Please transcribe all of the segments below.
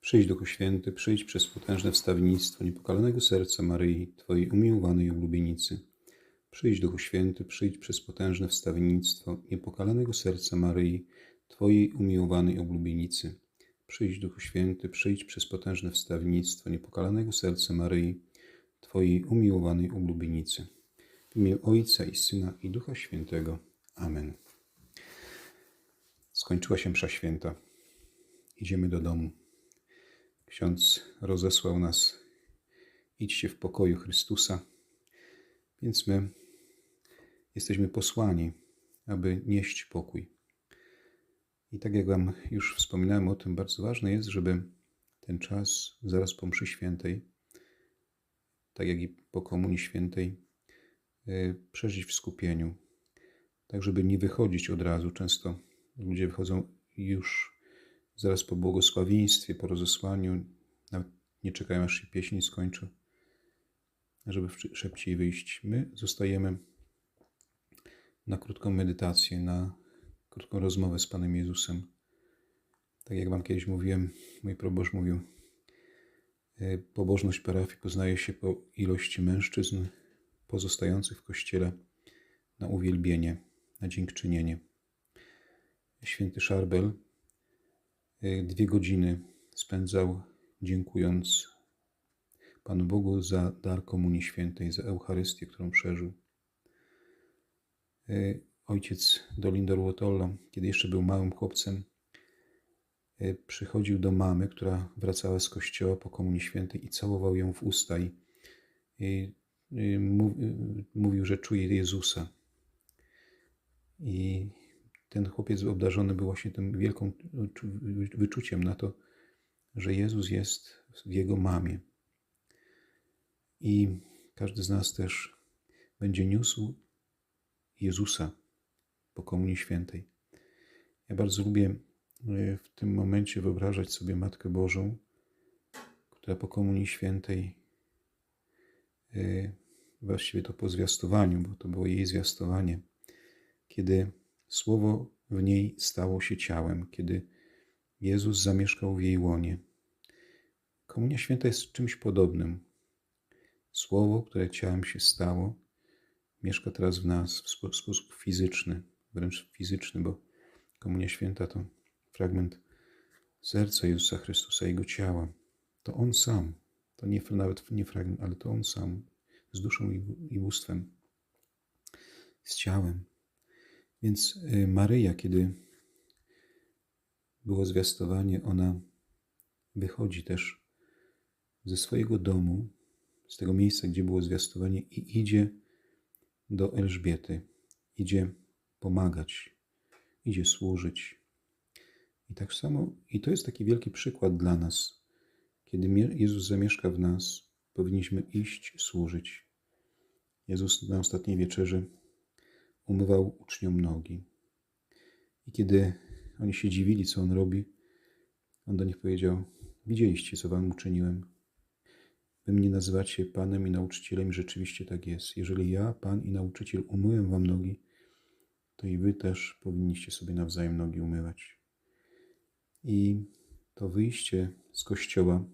Przyjdź Duchu Święty, przyjdź przez potężne wstawiennictwo niepokalanego serca Maryi, Twojej umiłowanej oblubienicy. Przyjdź Duchu Święty, przyjdź przez potężne wstawiennictwo niepokalanego serca Maryi, Twojej umiłowanej oblubienicy. Przyjdź Duchu Święty, przyjdź przez potężne wstawiennictwo niepokalanego serca Maryi, Twojej umiłowanej oblubienicy. W imię Ojca i Syna i Ducha Świętego. Amen. Skończyła się msza święta. Idziemy do domu. Ksiądz rozesłał nas. Idźcie w pokoju Chrystusa. Więc my jesteśmy posłani, aby nieść pokój. I tak jak Wam już wspominałem o tym, bardzo ważne jest, żeby ten czas zaraz po mszy świętej, tak jak i po komunii świętej, y, przeżyć w skupieniu, tak żeby nie wychodzić od razu. Często ludzie wychodzą już zaraz po błogosławieństwie, po rozesłaniu, nawet nie czekają aż się pieśń skończy, żeby szybciej wyjść. My zostajemy na krótką medytację, na krótką rozmowę z Panem Jezusem. Tak jak Wam kiedyś mówiłem, mój proboszcz mówił, e, pobożność parafii poznaje się po ilości mężczyzn pozostających w kościele na uwielbienie, na dziękczynienie. Święty Szarbel dwie godziny spędzał dziękując Panu Bogu za dar Komunii Świętej, za Eucharystię, którą przeżył. Y, Ojciec Dolinder Łotollo, kiedy jeszcze był małym chłopcem, y, przychodził do mamy, która wracała z kościoła po Komunii Świętej i całował ją w usta i, i, i mów, mówił, że czuje Jezusa. I ten chłopiec obdarzony był właśnie tym wielką wyczuciem na to, że Jezus jest w jego mamie. I każdy z nas też będzie niósł Jezusa po Komunii Świętej. Ja bardzo lubię e, w tym momencie wyobrażać sobie Matkę Bożą, która po Komunii Świętej, e, właściwie to po zwiastowaniu, bo to było jej zwiastowanie, kiedy Słowo w niej stało się ciałem, kiedy Jezus zamieszkał w jej łonie. Komunia Święta jest czymś podobnym. Słowo, które ciałem się stało, mieszka teraz w nas w spo- sposób fizyczny, wręcz fizyczny, bo Komunia Święta to fragment serca Jezusa Chrystusa, Jego ciała. To On sam, to nie, nawet nie fragment, ale to On sam, z duszą i, i bóstwem, z ciałem. Więc y, Maryja, kiedy było zwiastowanie, ona wychodzi też ze swojego domu, z tego miejsca, gdzie było zwiastowanie, i idzie do Elżbiety. Idzie pomagać, idzie służyć. I tak samo, i to jest taki wielki przykład dla nas. Kiedy Jezus zamieszka w nas, powinniśmy iść służyć. Jezus na ostatniej wieczerzy umywał uczniom nogi. I kiedy oni się dziwili, co on robi, on do nich powiedział: Widzieliście, co wam uczyniłem. Wy mnie nazywacie Panem i nauczycielem, i rzeczywiście tak jest. Jeżeli ja, Pan i nauczyciel, umyłem wam nogi, to i wy też powinniście sobie nawzajem nogi umywać. I to wyjście z kościoła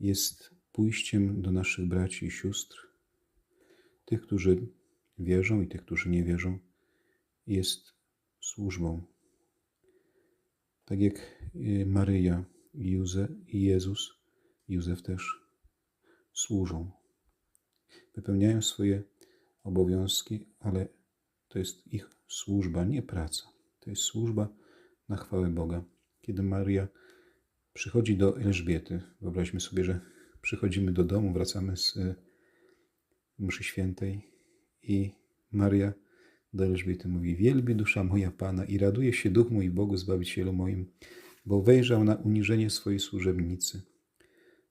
jest pójściem do naszych braci i sióstr, tych, którzy wierzą i tych, którzy nie wierzą, jest służbą. Tak jak y, Maryja i Józef i Jezus, Józef też służą. Wypełniają swoje obowiązki, ale to jest ich służba, nie praca. To jest służba na chwałę Boga. Kiedy Maria przychodzi do Elżbiety, wyobraźmy sobie, że przychodzimy do domu, wracamy z y, mszy świętej i Maria do Elżbiety mówi: Wielbi dusza moja Pana i raduje się duch mój Bogu Zbawicielu moim, bo wejrzał na uniżenie swojej służebnicy.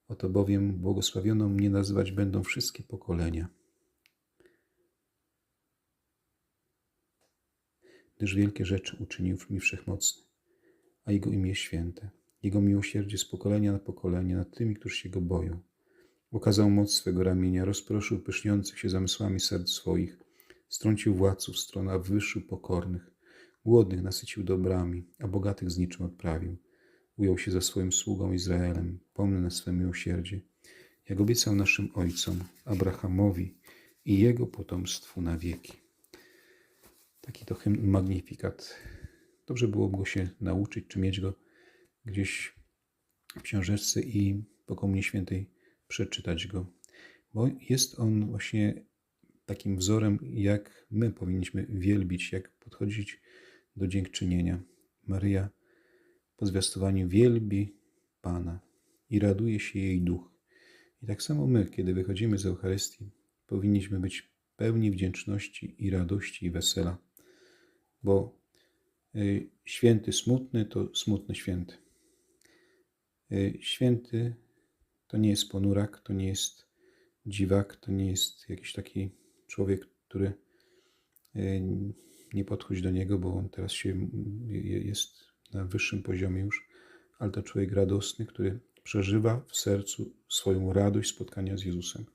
Oto bowiem błogosławioną mnie nazywać będą wszystkie pokolenia. Gdyż wielkie rzeczy uczynił mi wszechmocny, a Jego imię święte. Jego miłosierdzie z pokolenia na pokolenie nad tymi, którzy się Go boją. Okazał moc swego ramienia, rozproszył pyszniących się zamysłami serc swoich, strącił władców stron, a wywyższył pokornych, głodnych nasycił dobrami, a bogatych z niczym odprawił. ujął się za swoim sługą Izraelem, pomnę na swe miłosierdzie, jak obiecał naszym ojcom, Abrahamowi i jego potomstwu na wieki. Taki to hymn magnifikat. Dobrze byłoby go się nauczyć, czy mieć go gdzieś w książeczce i po Komunii Świętej przeczytać go, bo jest on właśnie takim wzorem, jak my powinniśmy wielbić, jak podchodzić do dziękczynienia. Maryja po zwiastowaniu wielbi Pana i raduje się jej duch. I tak samo my, kiedy wychodzimy z Eucharystii, powinniśmy być pełni wdzięczności i radości i wesela, bo y, święty smutny to smutny święty. Y, święty to nie jest ponurak, to nie jest dziwak, to nie jest jakiś taki człowiek, który y, nie podchodzi do niego, bo on teraz się jest na wyższym poziomie już, ale to człowiek radosny, który przeżywa w sercu swoją radość spotkania z Jezusem.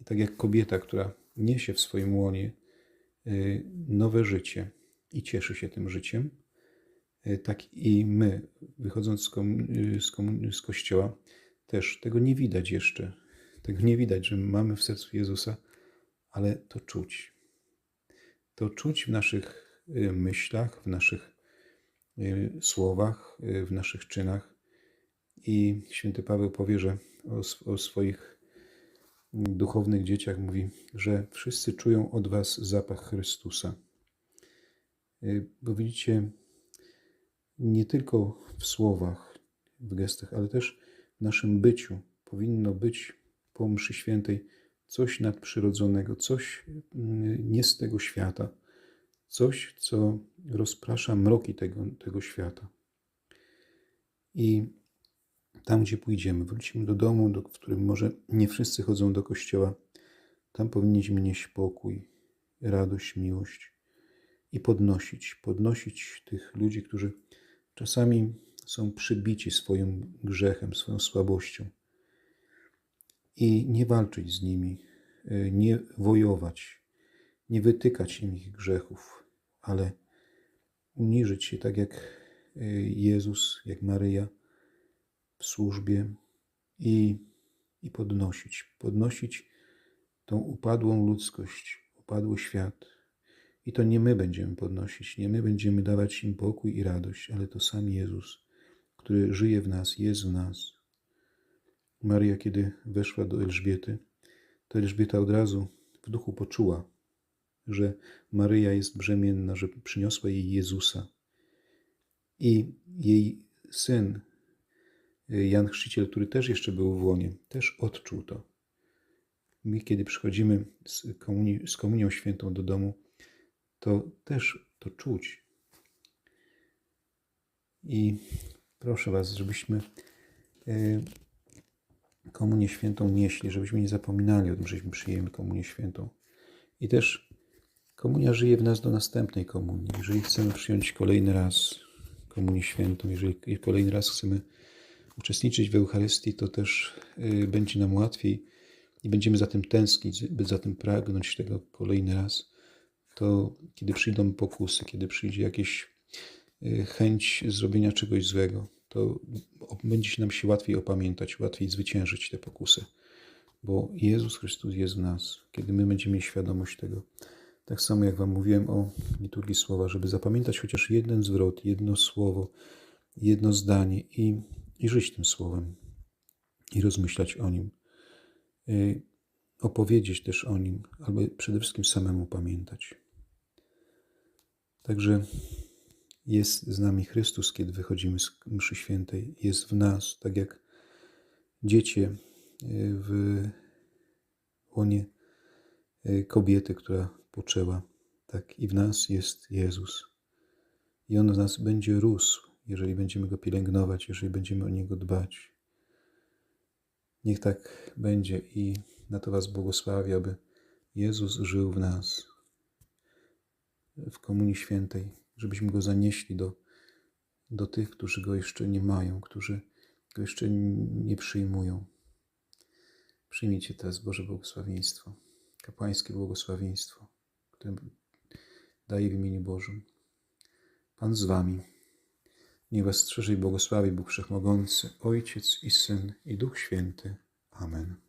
I tak jak kobieta, która niesie w swoim łonie y, nowe życie i cieszy się tym życiem, y, tak i my, wychodząc z, z, z kościoła, też tego nie widać jeszcze. Tego nie widać, że mamy w sercu Jezusa, ale to czuć. To czuć w naszych y, myślach, w naszych słowach, w naszych czynach. I święty Paweł powie, że o, o swoich duchownych dzieciach mówi, że wszyscy czują od Was zapach Chrystusa. Bo widzicie, nie tylko w słowach, w gestach, ale też w naszym byciu powinno być po mszy świętej coś nadprzyrodzonego, coś mm, nie z tego świata, coś, co rozprasza mroki tego, tego świata. I tam, gdzie pójdziemy, wrócimy do domu, do, w którym może nie wszyscy chodzą do kościoła, tam powinniśmy nieść pokój, radość, miłość i podnosić, podnosić tych ludzi, którzy czasami są przybici swoim grzechem, swoją słabością. I nie walczyć z nimi, y, nie wojować, nie wytykać im ich grzechów, ale uniżyć się tak jak y, Jezus, jak Maryja w służbie i, i podnosić, podnosić tą upadłą ludzkość, upadły świat. I to nie my będziemy podnosić, nie my będziemy dawać im pokój i radość, ale to sam Jezus, który żyje w nas, jest w nas. Maria, kiedy weszła do Elżbiety, to Elżbieta od razu w duchu poczuła, że Maryja jest brzemienna, że przyniosła jej Jezusa. I jej syn, Jan Chrzciciel, który też jeszcze był w łonie, też odczuł to. My, kiedy przychodzimy z, komunii, z komunią świętą do domu, to też to czuć. I proszę Was, żebyśmy e, komunię świętą nieśli, żebyśmy nie zapominali o tym, żeśmy przyjęli komunię świętą. I też komunia żyje w nas do następnej komunii. Jeżeli chcemy przyjąć kolejny raz komunię świętą, jeżeli kolejny raz chcemy uczestniczyć w Eucharystii, to też y, będzie nam łatwiej i będziemy za tym tęsknić, by za tym pragnąć tego kolejny raz. To kiedy przyjdą pokusy, kiedy przyjdzie jakieś y, chęć zrobienia czegoś złego, to będzie się nam się łatwiej opamiętać, łatwiej zwyciężyć te pokusy, bo Jezus Chrystus jest w nas. Kiedy my będziemy mieć świadomość tego, tak samo jak Wam mówiłem o liturgii słowa, żeby zapamiętać chociaż jeden zwrot, jedno słowo, jedno zdanie i, i żyć tym słowem, i rozmyślać o nim, y, opowiedzieć też o nim, albo przede wszystkim samemu pamiętać. Także jest z nami Chrystus, kiedy wychodzimy z mszy świętej, jest w nas, tak jak dziecię y, w łonie y, kobiety, która poczęła, tak i w nas jest Jezus. I On w nas będzie rósł, jeżeli będziemy Go pielęgnować, jeżeli będziemy o Niego dbać. Niech tak będzie i na to Was błogosławię, aby Jezus żył w nas w Komunii Świętej, żebyśmy Go zanieśli do, do tych, którzy Go jeszcze nie mają, którzy Go jeszcze nie przyjmują. Przyjmijcie teraz Boże błogosławieństwo, kapłańskie błogosławieństwo które daje w imieniu Bożym. Pan z wami. Niech was strzeże i błogosławi Bóg Wszechmogący, Ojciec i Syn i Duch Święty. Amen.